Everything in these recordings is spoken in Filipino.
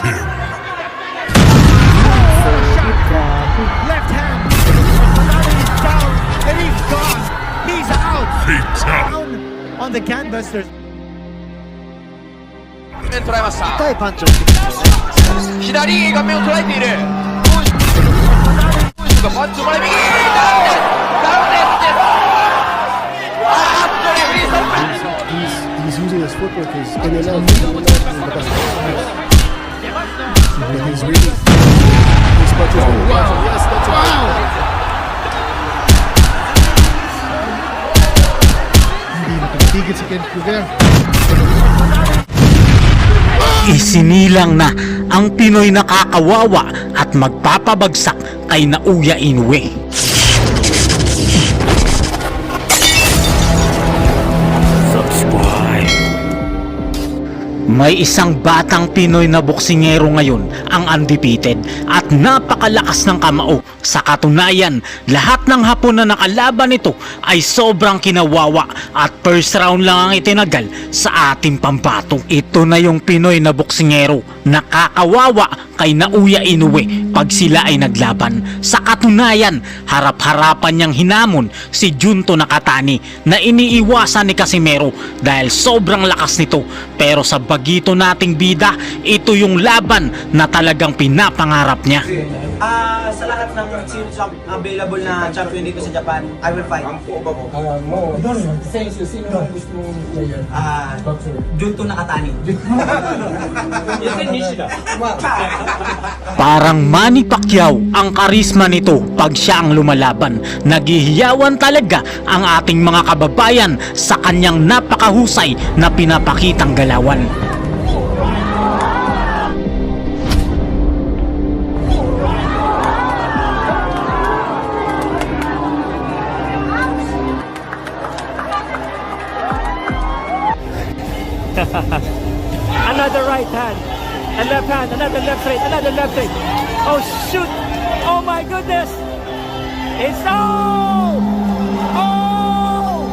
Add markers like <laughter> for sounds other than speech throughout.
him. Left hand. Fanali is down and he's gone. He's out. Fatal. Down on the canvas. There's 面捉えました深いパンチを打ってきますよね左顔面を捉えているパンチを前右ダウンですダウンですあーっとレフェリーストップ He's, he's using his footwork, his in and out, But he's really, his punches really wow. Yes, that's wow. Hindi nakapigil si Ken Kruger. Isinilang na ang Pinoy nakakawawa at magpapabagsak kay Nauya Inoue. May isang batang Pinoy na boksingero ngayon ang undefeated at napakalakas ng kamao. Sa katunayan, lahat ng hapon na nakalaban nito ay sobrang kinawawa at first round lang ang itinagal sa ating pambato. Ito na yung Pinoy na boksingero nakakawawa kay Nauya Inoue pag sila ay naglaban. Sa katunayan, harap-harapan niyang hinamon si Junto Nakatani na iniiwasan ni Casimero dahil sobrang lakas nito. Pero sa bagito nating bida, ito yung laban na talagang pinapangarap niya. Ah, sa lahat ng sino available na champion dito sa Japan, I will fight. Ah, Junto Nakatani. <laughs> Parang Manny Pacquiao ang karisma nito pag siya ang lumalaban. Nagihiyawan talaga ang ating mga kababayan sa kanyang napakahusay na pinapakitang galawan. <laughs> another right hand. A left hand, another left straight, another left straight. Oh shoot! Oh my goodness! It's oh! Oh!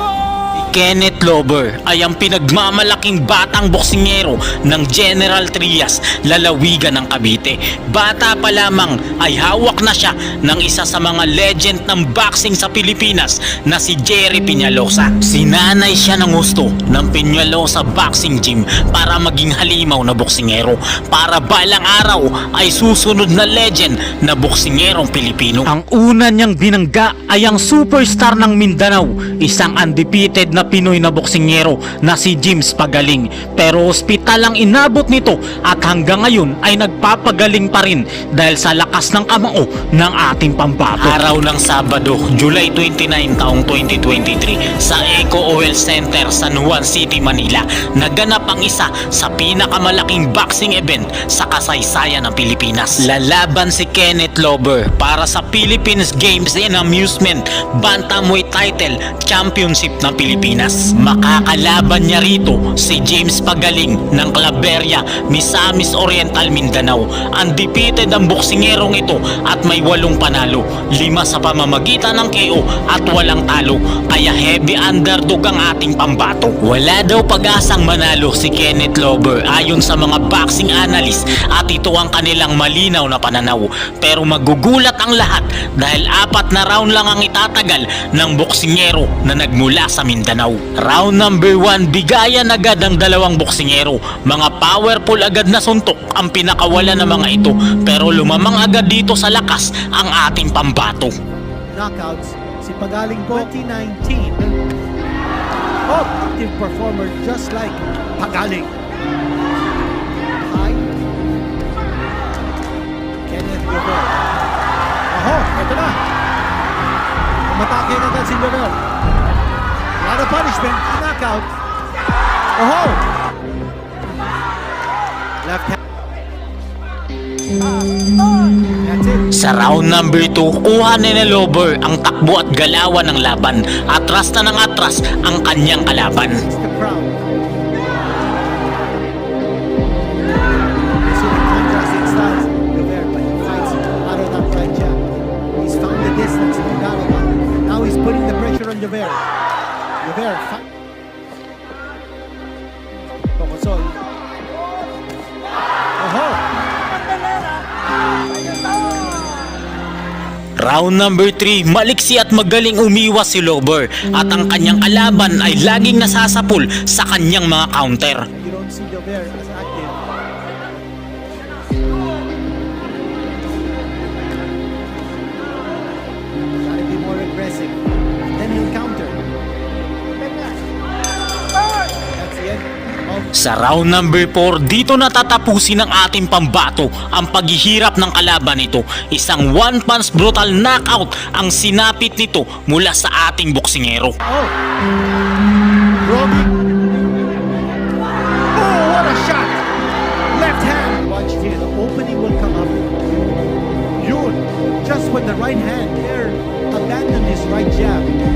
Oh! Kenneth Lober ay ang pinagmamalaking batang boksingero ng General Trias, lalawigan ng Cavite. Bata pa lamang ay hawak na siya ng isa sa mga legend ng boxing sa Pilipinas na si Jerry Piñalosa. Sinanay siya ng gusto ng Piñalosa Boxing Gym para maging halimaw na boksingero para balang araw ay susunod na legend na boksingerong Pilipino. Ang una niyang binangga ay ang superstar ng Mindanao, isang undefeated na Pinoy na boksingero na si James Pagaling. Pero ospital ang inabot nito at hanggang ngayon ay nagpapagaling pa rin dahil sa lakas ng kamao ng ating pambato. Araw ng Sabado, July 29 taong 2023 sa Eco Oil Center, San Juan City, Manila, naganap ang isa sa pinakamalaking boxing event sa kasaysayan ng Pilipinas. Lalaban si Kenneth Lober para sa Philippines Games and Amusement Bantamweight Title Championship ng Pilipinas. Makakalaban niya rito si James Pagaling ng Claveria, Misamis Oriental, Mindanao. Undefeated ang boksingerong ito at may walong panalo, lima sa pamamagitan ng KO at walang talo. Kaya heavy underdog ang ating pambato. Wala daw pag-asang manalo si Kenneth Lober ayon sa mga boxing analyst at ito ang kanilang malinaw na pananaw. Pero magugulat ang lahat dahil apat na round lang ang itatagal ng boksingero na nagmula sa Mindanao. Round number 1, bigayan agad ang dalawang boksingero. Mga powerful agad na suntok ang pinakawala ng mga ito pero lumamang agad dito sa lakas ang ating pambato. Knockouts si Pagaling 2019. Oh, active performer just like Pagaling. High. Kenneth Lover. Oho, ito na. Umatake na agad si Lover. Lot of punishment. Knockout. Oho. Left hand. That's it. Sa round number 2, kuha ni na Lover ang takbo at galawan ng laban. Atras na ng atras ang kanyang kalaban. the contrasting styles. Round number 3, maliksi at magaling umiwas si Lober at ang kanyang kalaban ay laging nasasapul sa kanyang mga counter. You Sa round number 4, dito natatapusin ng ating pambato ang paghihirap ng kalaban nito. Isang one punch brutal knockout ang sinapit nito mula sa ating boksingero. Oh! Robbie! What a shot! Left hand! Watch here, the opening will come up. Yun! Just with the right hand, there, abandoned his right jab.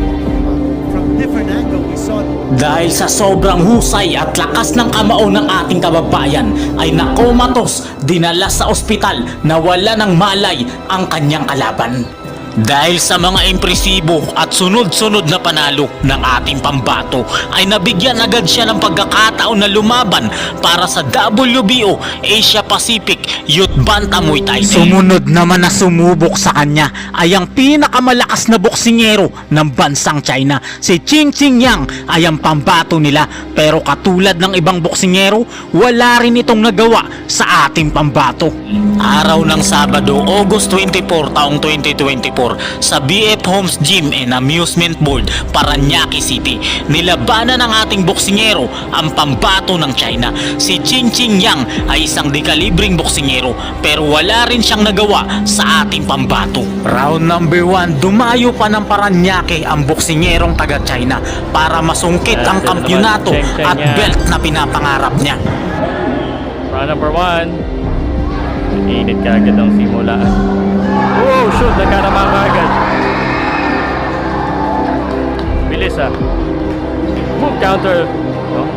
Dahil sa sobrang husay at lakas ng kamao ng ating kababayan ay nakomatos, dinala sa ospital na wala ng malay ang kanyang kalaban. Dahil sa mga impresibo at sunod-sunod na panalo ng ating pambato ay nabigyan agad siya ng pagkakataon na lumaban para sa WBO Asia Pacific Youth Bantamweight title. Sumunod naman na sumubok sa kanya ay ang pinakamalakas na boksingero ng bansang China. Si Ching Ching Yang ay ang pambato nila pero katulad ng ibang boksingero, wala rin itong nagawa sa ating pambato. Araw ng Sabado, August 24 taong 2024 sa BF Homes Gym and Amusement Board, Paranaque City. Nilabanan ng ating boksingero ang pambato ng China. Si Ching Ching Yang ay isang dekalibring boksingero pero wala rin siyang nagawa sa ating pambato. Round number 1, dumayo pa ng Paranaque ang boksingerong taga China para masungkit ang kampyonato at belt na pinapangarap niya. Round number one. Init ka agad ang simulaan. Oh, shoot! Nagkarama ka agad. Bilis ah. Boom, counter. Oh.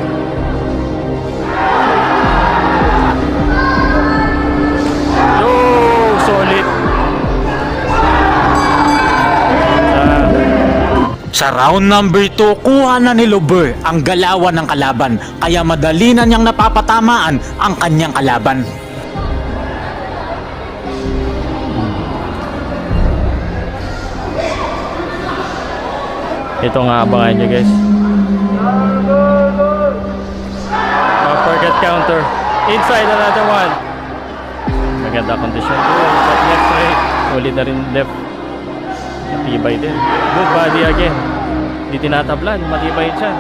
Oh, solid. Sa round number 2, kuha na ni Lober ang galawan ng kalaban kaya madali na niyang napapatamaan ang kanyang kalaban. Ito nga abangan nyo guys. Uppercut counter. Inside another one. Maganda kondisyon ko. But left straight. Ulit na rin left. Matibay din. Good body again. Hindi tinatablan. Matibay siya.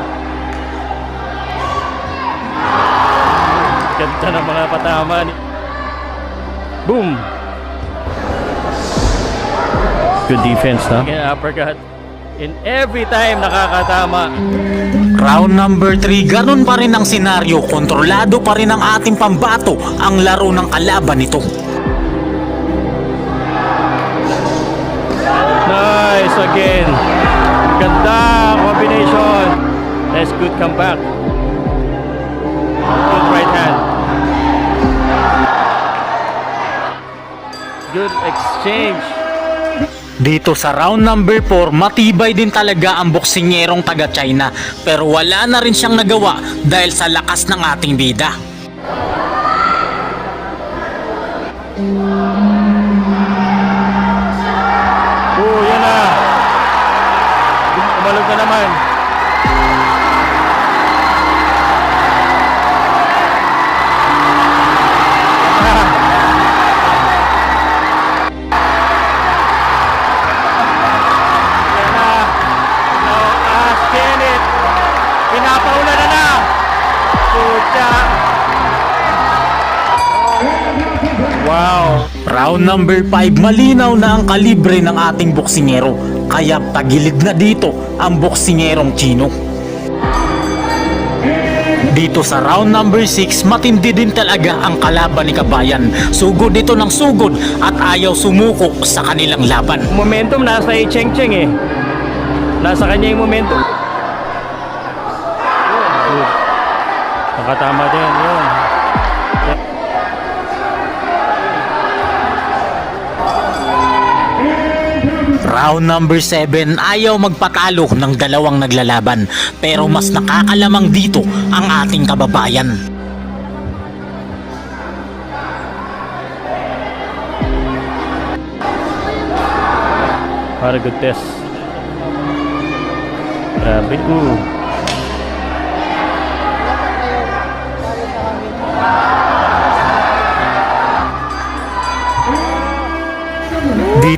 Ganda ng mga patama ni... Boom! Good defense, no? Again, uppercut. In every time nakakatama. Round number 3, ganun pa rin ang senaryo, kontrolado pa rin ang ating pambato ang laro ng kalaban nito. Nice again. Ganda combination. Nice good comeback. Good right hand. Good exchange. Dito sa round number 4, matibay din talaga ang boksingerong taga China pero wala na rin siyang nagawa dahil sa lakas ng ating bida. Oh, Round number 5, malinaw na ang kalibre ng ating boksingero kaya tagilid na dito ang boksingerong Chino. Dito sa round number 6, matindi din talaga ang kalaban ni Kabayan. Sugod dito ng sugod at ayaw sumuko sa kanilang laban. momentum nasa kay Cheng Cheng eh. Nasa kanya yung momentum. Nakatama din yun. Round number 7, ayaw magpatalo ng dalawang naglalaban pero mas nakakalamang dito ang ating kababayan. Para good test. Grabe. Ooh.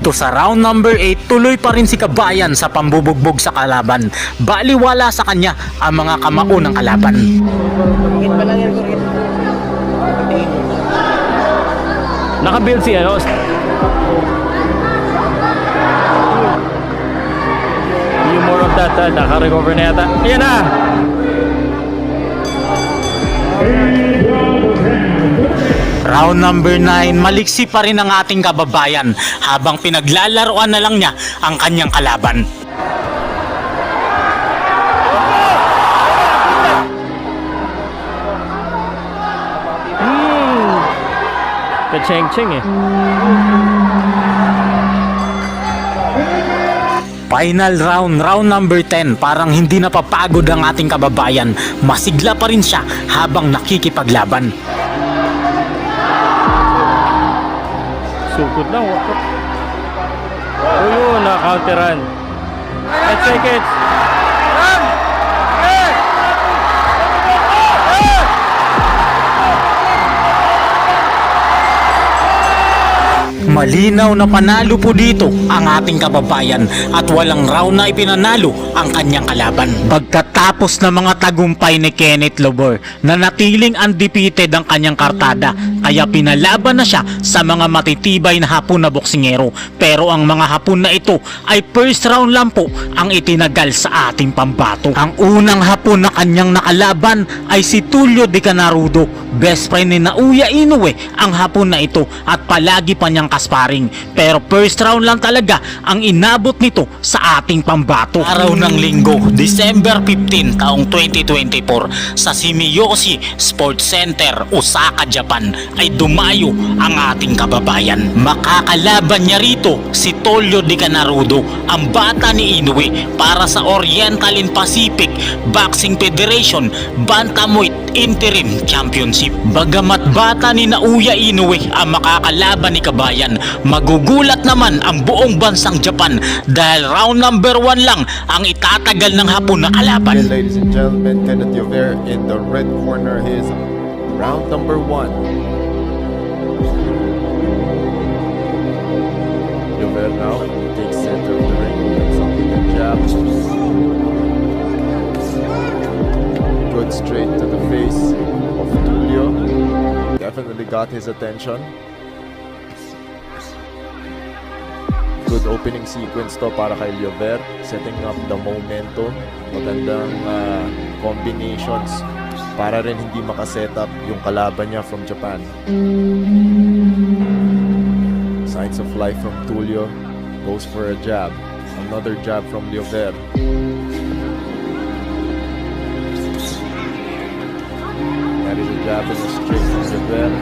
Dito sa round number 8, tuloy pa rin si Kabayan sa pambubugbog sa kalaban. Baliwala sa kanya ang mga kamao ng kalaban. Nakabuild si ano. Yung more of that, uh, naka-recover na yata. Ayan na! Round number 9, maliksi pa rin ang ating kababayan habang pinaglalaroan na lang niya ang kanyang kalaban. Hmm. Ka-cheng-cheng eh. Final round, round number 10, parang hindi napapagod ang ating kababayan. Masigla pa rin siya habang nakikipaglaban. Sukot lang. Oh yun, na-counteran. 8 seconds. Malinaw na panalo po dito ang ating kababayan at walang round na ipinanalo ang kanyang kalaban. Pagkatapos ng mga tagumpay ni Kenneth Lobor na natiling undefeated ang kanyang kartada kaya pinalaban na siya sa mga matitibay na hapon na boksingero. Pero ang mga hapon na ito ay first round lang po ang itinagal sa ating pambato. Ang unang hapon na kanyang nakalaban ay si Tulio Di Canarudo. Best friend ni Nauya Inoue ang hapon na ito at palagi pa niyang kasparing. Pero first round lang talaga ang inabot nito sa ating pambato. Araw ng linggo, December 15 taong 2024 sa Shimiyoshi Sports Center, Osaka, Japan ay dumayo ang ating kababayan. Makakalaban niya rito si Tolyo Di Canarudo, ang bata ni Inoue para sa Oriental and Pacific Boxing Federation Bantamweight Interim Championship. Bagamat bata ni Nauya Inoue ang makakalaban ni Kabayan, magugulat naman ang buong bansang Japan dahil round number 1 lang ang itatagal ng hapon na kalaban. Ladies and gentlemen, Kenneth Yover in the red corner, his round number one. Yover now takes center of the ring, with a jab. Good straight to the face of Tulio. Definitely got his attention. Good opening sequence to para kay Liover, setting up the momentum. Magandang ah, combinations para rin hindi makaset up yung kalaban niya from Japan. Signs of life from Tulio. Goes for a jab. Another jab from Liover. That is a jab and a straight from Liover.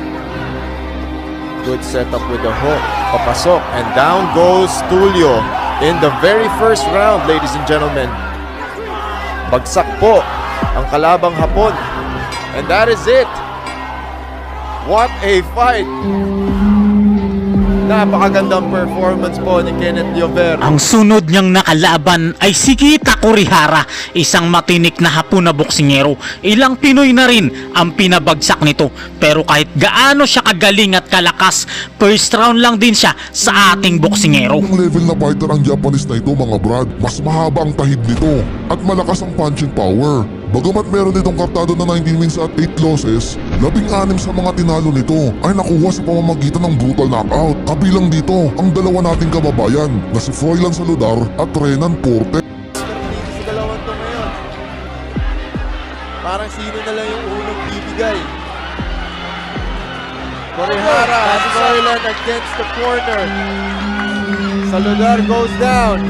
Good setup with the hook. Papasok. And down goes Tulio in the very first round, ladies and gentlemen. Bagsak po ang kalabang hapon. And that is it. What a fight. Napakagandang performance po ni Kenneth Liover. Ang sunod niyang nakalaban ay si Kurihara, isang matinik na hapon na boksingero. Ilang Pinoy na rin ang pinabagsak nito. Pero kahit gaano siya kagaling at kalakas, first round lang din siya sa ating boksingero. Ang level na fighter ang Japanese na ito mga brad, mas mahaba ang tahid nito at malakas ang punching power. Bagamat meron itong kartado na 19 wins at 8 losses, labing anim sa mga tinalo nito ay nakuha sa pamamagitan ng brutal knockout. Kabilang dito ang dalawa nating kababayan na si Froilan Saludar at Renan Porte. Unang bibigay. Korihara has Soylan against the corner. Saludar goes down.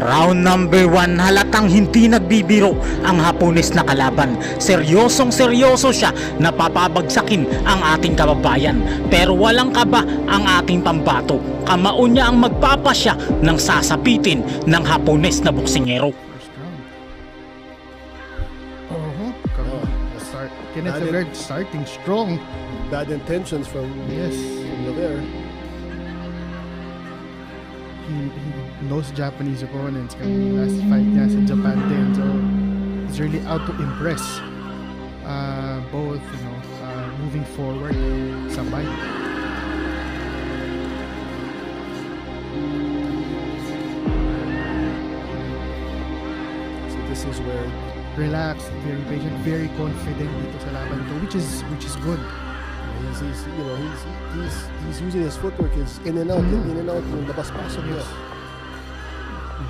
Round number 1, halatang hindi nagbibiro ang Hapones na kalaban. Seryosong seryoso siya na papabagsakin ang ating kababayan. Pero walang kaba ang ating pambato. Kamao niya ang magpapasya ng sasapitin ng Hapones na boksingero. Start. Kenneth Dali- Alert starting strong. bad intentions from Yes. from Lover. he, he knows Japanese opponents. Kami last fight niya sa Japan din. So, he's really out to impress. Uh, both, you know, uh, moving forward. Sabay. So this is where Relaxed, very patient, very confident dito sa laban to, which is which is good. he's, he's you know he's he's he's using his footwork is in and out in and out yung labas pasok niya.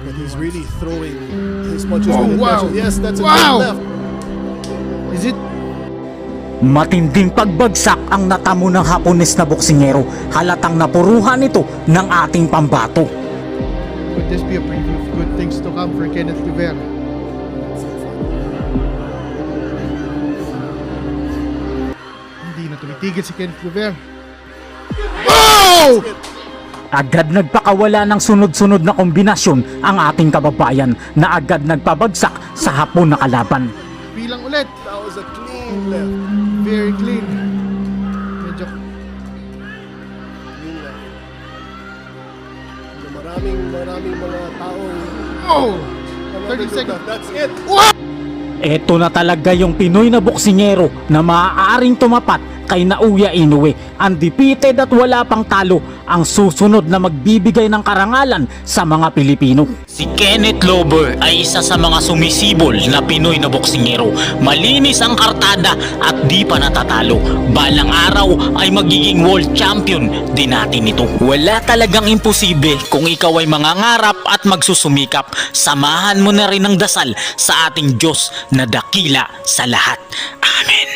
And he's wants- really throwing his punches Oh, wow. intention. Yes, that's a Wow. good left. Is it Matinding pagbagsak ang natamo ng Hapones na boksingero. Halatang napuruhan ito ng ating pambato. Could this be a preview of good things to come for Kenneth Rivera? Tumitigil si Kenneth Rivera. Agad nagpakawala ng sunod-sunod na kombinasyon ang ating kababayan na agad nagpabagsak sa hapon na kalaban. Bilang ulit. That was a clean left. Very clean. Medyo Clean left. Na maraming maraming mga taong Oh! Another 30 good seconds. That's it. Ito na talaga yung Pinoy na boksingero na maaaring tumapat kay Nauya Inoue. Undefeated at wala pang talo ang susunod na magbibigay ng karangalan sa mga Pilipino. Si Kenneth Lober ay isa sa mga sumisibol na Pinoy na boksingero. Malinis ang kartada at di pa natatalo. Balang araw ay magiging world champion din natin ito. Wala talagang imposible kung ikaw ay mangangarap at magsusumikap. Samahan mo na rin ang dasal sa ating Diyos na dakila sa lahat. Amen.